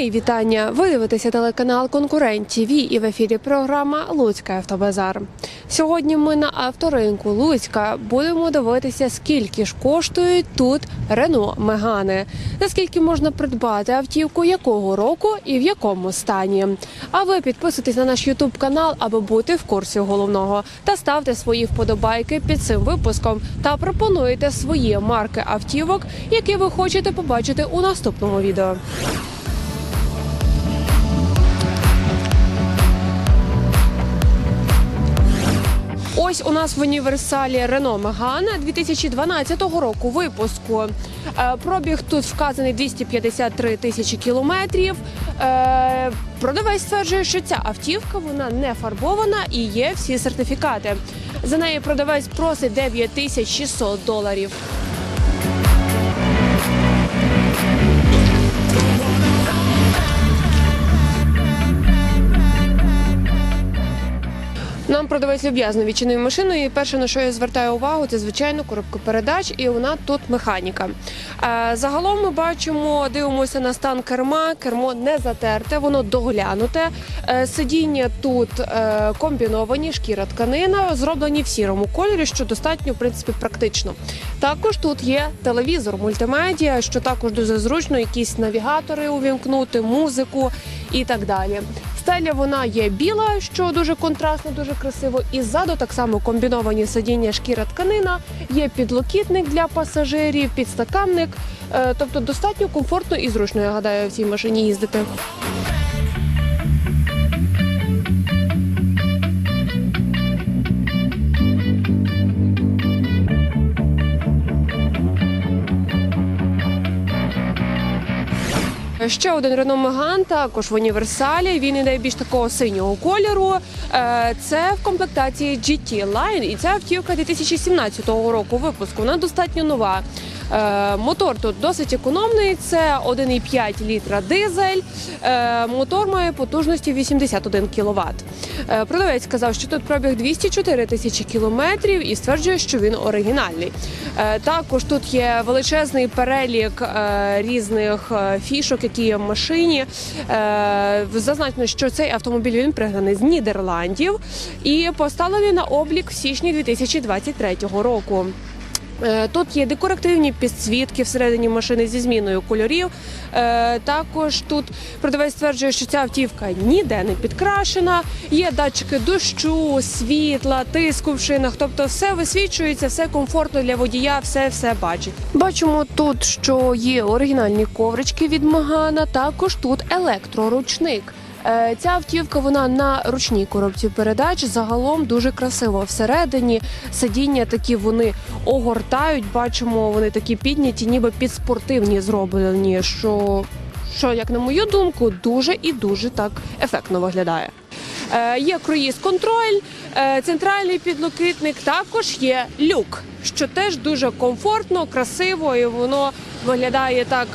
Мої вітання. Ви дивитеся телеканал Конкурент ТВ і в ефірі програма Луцька Автобазар. Сьогодні ми на авторинку Луцька будемо дивитися, скільки ж коштують тут Рено Мегани, за скільки можна придбати автівку, якого року і в якому стані. А ви підписуйтесь на наш Ютуб канал, аби бути в курсі головного, та ставте свої вподобайки під цим випуском та пропонуйте свої марки автівок, які ви хочете побачити у наступному відео. Ось у нас в універсалі Рено Мегана 2012 року випуску. Е, Пробіг тут вказаний 253 тисячі кілометрів. Е, Продавець стверджує, що ця автівка вона не фарбована і є всі сертифікати. За неї продавець просить 9600 доларів. Продавець люб'язно відчинив машину, і перше на що я звертаю увагу, це звичайно коробка передач, і вона тут механіка. Е, Загалом ми бачимо, дивимося на стан керма. Кермо не затерте, воно доглянуте. Е, Сидіння тут е, комбіновані, шкіра тканина, зроблені в сірому кольорі, що достатньо в принципі практично. Також тут є телевізор, мультимедіа, що також дуже зручно, якісь навігатори увімкнути, музику і так далі. Стеля вона є біла, що дуже контрастно, дуже красиво. І ззаду так само комбіновані сидіння шкіра тканина, є підлокітник для пасажирів, підстаканник. Е, Тобто достатньо комфортно і зручно, я гадаю, в цій машині їздити. Ще один Рено Меган, також в універсалі. Він іде більш такого синього кольору. Е, Це в комплектації GT Line, і ця автівка 2017 року випуску. Вона достатньо нова. Е, Мотор тут досить економний. Це 1,5 літра дизель. Е, Мотор має потужності 81 кВт. Продавець сказав, що тут пробіг 204 тисячі кілометрів і стверджує, що він оригінальний. Е, Також тут є величезний перелік е, різних е, фішок, які є в машині. Е, Зазначено, що цей автомобіль він пригнаний з Нідерландів і поставлений на облік в січні 2023 року. Е, Тут є декоративні підсвітки всередині машини зі зміною кольорів. Е, Також тут продавець стверджує, що ця автівка ніде не підкрашена. Є датчики дощу, світла, тиску в шинах. Тобто все висвічується, все комфортно для водія, все все бачить. Бачимо тут, що є оригінальні коврички від Магана. Також тут електроручник. Е, Ця автівка вона на ручній коробці передач. Загалом дуже красиво. Всередині сидіння такі вони огортають. Бачимо, вони такі підняті, ніби підспортивні зроблені. Що, що як на мою думку, дуже і дуже так ефектно виглядає. Е, Є круїз контроль, е, центральний підлокитник. Також є люк, що теж дуже комфортно, красиво і воно виглядає так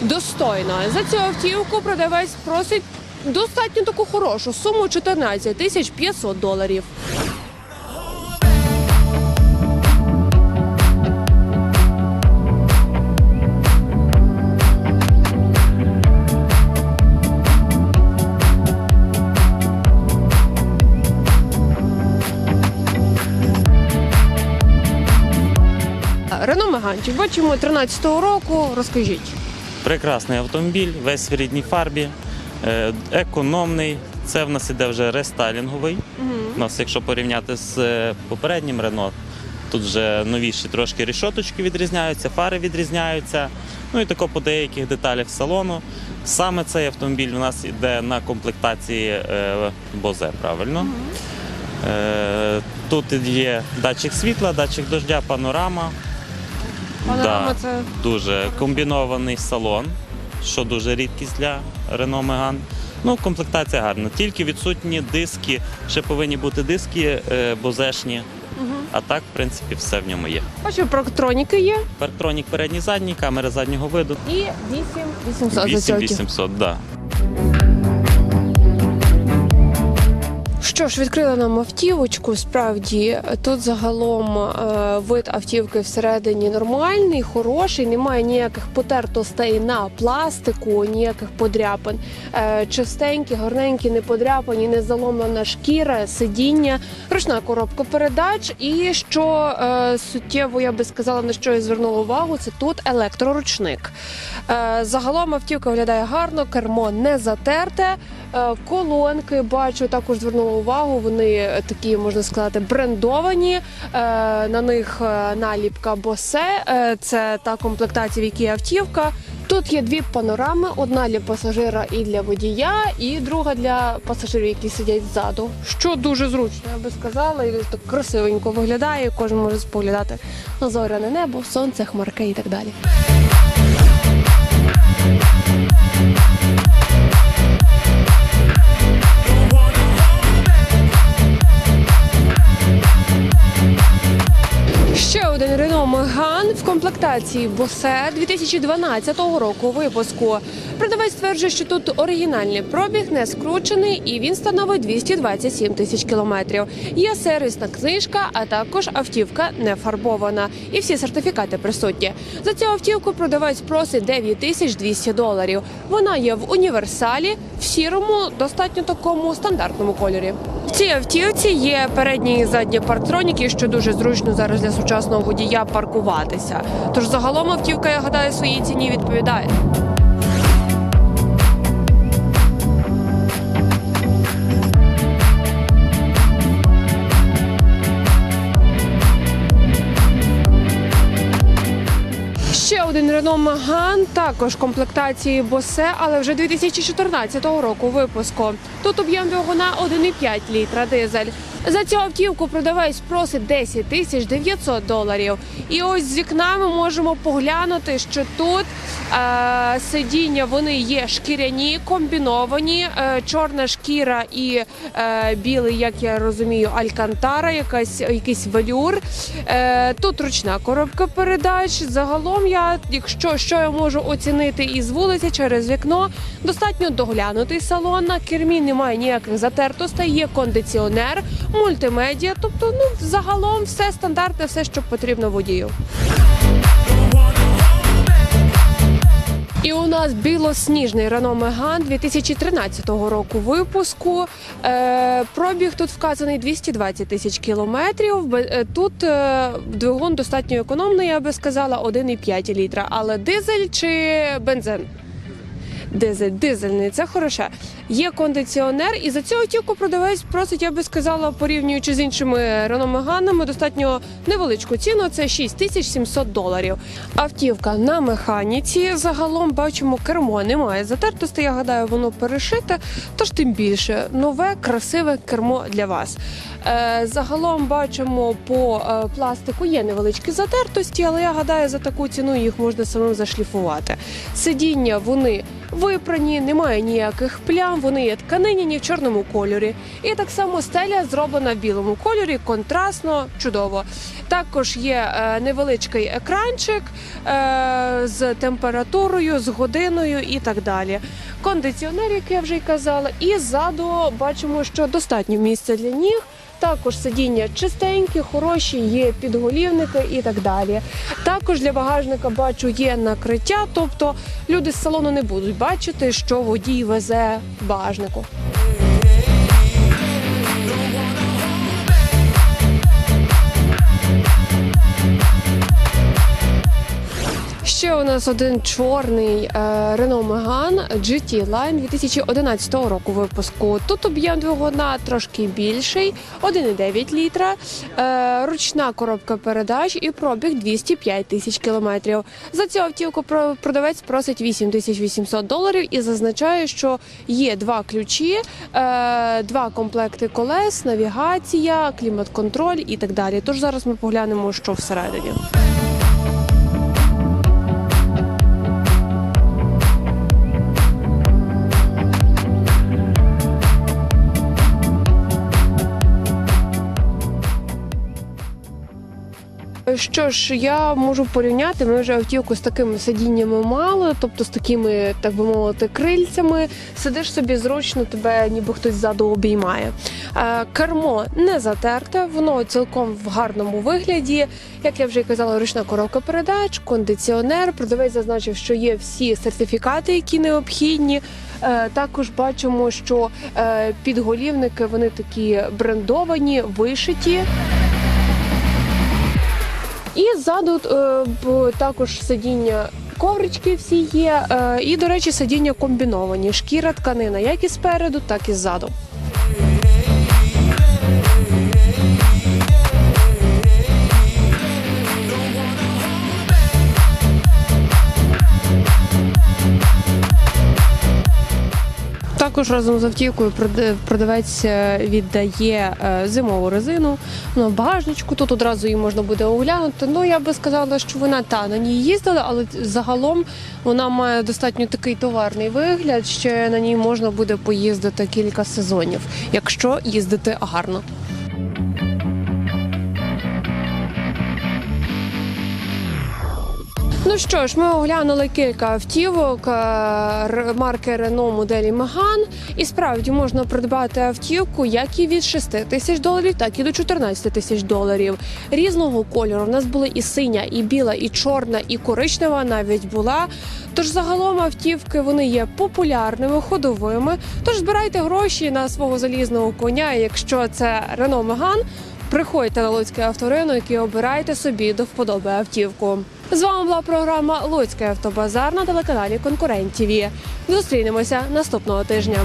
достойно. За цю автівку продавець просить достатньо таку хорошу суму 14 тисяч 500 доларів. Рено бачимо 13-го року. Розкажіть. Прекрасний автомобіль, весь в рідній фарбі, економний. Це в нас іде вже рестайлінговий. У нас, якщо порівняти з е, попереднім Рено, тут вже новіші трошки рішоточки відрізняються, фари відрізняються. Ну і тако по деяких деталях салону. Саме цей автомобіль у нас іде на комплектації е, Бозе, правильно? Е, Тут є датчик світла, датчик дождя, панорама. Панорама Да. це Дуже комбінований салон, що дуже рідкість для Renault Megane. Ну, комплектація гарна. Тільки відсутні диски, ще повинні бути диски е, бозешні. А так, в принципі, все в ньому є. бачу, проктроніки є. Парктронік передній задній, камери заднього виду. І 8800 за цю автівку. 8800, да. Що ж, відкрили нам автівочку. Справді тут загалом е, вид автівки всередині нормальний, хороший, немає ніяких потертостей на пластику, ніяких подряпин. Е, чистенькі, гарненькі, не подряпані, не заломлена шкіра, сидіння, ручна коробка передач. І що е, суттєво я би сказала, на що я звернула увагу, це тут електроручник. Е, загалом автівка виглядає гарно, кермо не затерте. Е, Колонки бачу, також звернула увагу. Вони такі можна сказати брендовані. Е, На них е, наліпка Босе. Це та комплектація, в якій автівка. Тут є дві панорами: одна для пасажира і для водія, і друга для пасажирів, які сидять ззаду. Що дуже зручно, я би сказала, і так красивенько виглядає. Кожен може споглядати на зоряне небо, сонце, хмарки і так далі. Renault Megane в комплектації Bose 2012 року випуску. Продавець стверджує, що тут оригінальний пробіг не скручений і він становить 227 тисяч кілометрів. Є сервісна книжка, а також автівка не фарбована. І всі сертифікати присутні. За цю автівку продавець просить 9 тисяч 200 доларів. Вона є в універсалі в сірому, достатньо такому стандартному кольорі. В цій автівці є передні і задні парктроніки, що дуже зручно зараз для сучасного водія паркуватися. Тож загалом автівка, я гадаю, своїй ціні відповідає. Renault Megane, також комплектації Босе, але вже 2014 року випуску. Тут об'єм двигуна 1,5 літра дизель. За цю автівку продавець просить 10 тисяч 900 доларів. І ось з вікна ми можемо поглянути, що тут е, сидіння вони є шкіряні, комбіновані, е, чорна шкіра і е, білий, як я розумію, алькантара, якась якийсь велюр. Е, тут ручна коробка передач. Загалом я, якщо що я можу оцінити із вулиці через вікно, достатньо доглянутий салон. На кермі немає ніяких затертостей, є кондиціонер, мультимедіа. Тобто, ну загалом все стандартне, все, що потрібно водію. І у нас білосніжний Renault Megane 2013 року випуску. Е, пробіг тут вказаний 220 тисяч кілометрів. Е, Тут е, двигун достатньо економний, я би сказала, 1,5 літра. Але дизель чи бензин? Дизель, дизельний, це хороше. Є кондиціонер, і за цю автівку продавець просить, я би сказала, порівнюючи з іншими Renault достатньо невеличку ціну. Це 6700 доларів. Автівка на механіці. Загалом бачимо, кермо немає затертості. Я гадаю, воно перешите. Тож тим більше нове, красиве кермо для вас. Е, загалом бачимо по е, пластику є невеличкі затертості, але я гадаю, за таку ціну їх можна самим зашліфувати. Сидіння вони випрані, немає ніяких плям, вони є тканиняні в чорному кольорі. І так само стеля зроблена в білому кольорі, контрастно, чудово. Також є е, невеличкий екранчик з температурою, з годиною і так далі. Кондиціонер, як я вже й казала, і ззаду бачимо, що достатньо місця для ніг. Також сидіння чистенькі, хороші, є підголівники і так далі. Також для багажника бачу є накриття, тобто люди з салону не будуть бачити, що водій везе в багажнику. У нас один чорний Renault Megane GT Line 2011 року випуску. Тут об'єм двигуна трошки більший, 1,9 літра, е, ручна коробка передач і пробіг 205 тисяч кілометрів. За цю автівку про- продавець просить 8800 доларів і зазначає, що є два ключі, е, два комплекти колес, навігація, клімат-контроль і так далі. Тож зараз ми поглянемо, що всередині. Що ж, я можу порівняти. Ми вже автівку з такими сидіннями мали, тобто з такими, так би мовити, крильцями. Сидиш собі зручно, тебе ніби хтось ззаду обіймає. Е, Кермо не затерте, воно цілком в гарному вигляді. Як я вже казала, ручна коробка передач, кондиціонер. Продавець зазначив, що є всі сертифікати, які необхідні. Е, Також бачимо, що е, підголівники вони такі брендовані, вишиті. І ззаду е, також сидіння. Коврички всі є, е, і, до речі, сидіння комбіновані. Шкіра тканина, як і спереду, так і ззаду. Також разом з автівкою прода- продавець е, віддає е, зимову резину на багажничку. Тут одразу її можна буде оглянути. Ну я би сказала, що вона та на ній їздила, але загалом вона має достатньо такий товарний вигляд. Ще на ній можна буде поїздити кілька сезонів, якщо їздити гарно. Ну що ж, ми оглянули кілька автівок е, марки Renault моделі Megane. І справді можна придбати автівку як і від 6 тисяч доларів, так і до 14 тисяч доларів. Різного кольору. У нас були і синя, і біла, і чорна, і коричнева навіть була. Тож загалом автівки вони є популярними, ходовими. Тож збирайте гроші на свого залізного коня. Якщо це Renault Megane, Приходьте на Луцький авторинок і обирайте собі до вподоби автівку. З вами була програма Луцький автобазар на телеканалі Конкурент ТІВІ. Зустрінемося наступного тижня.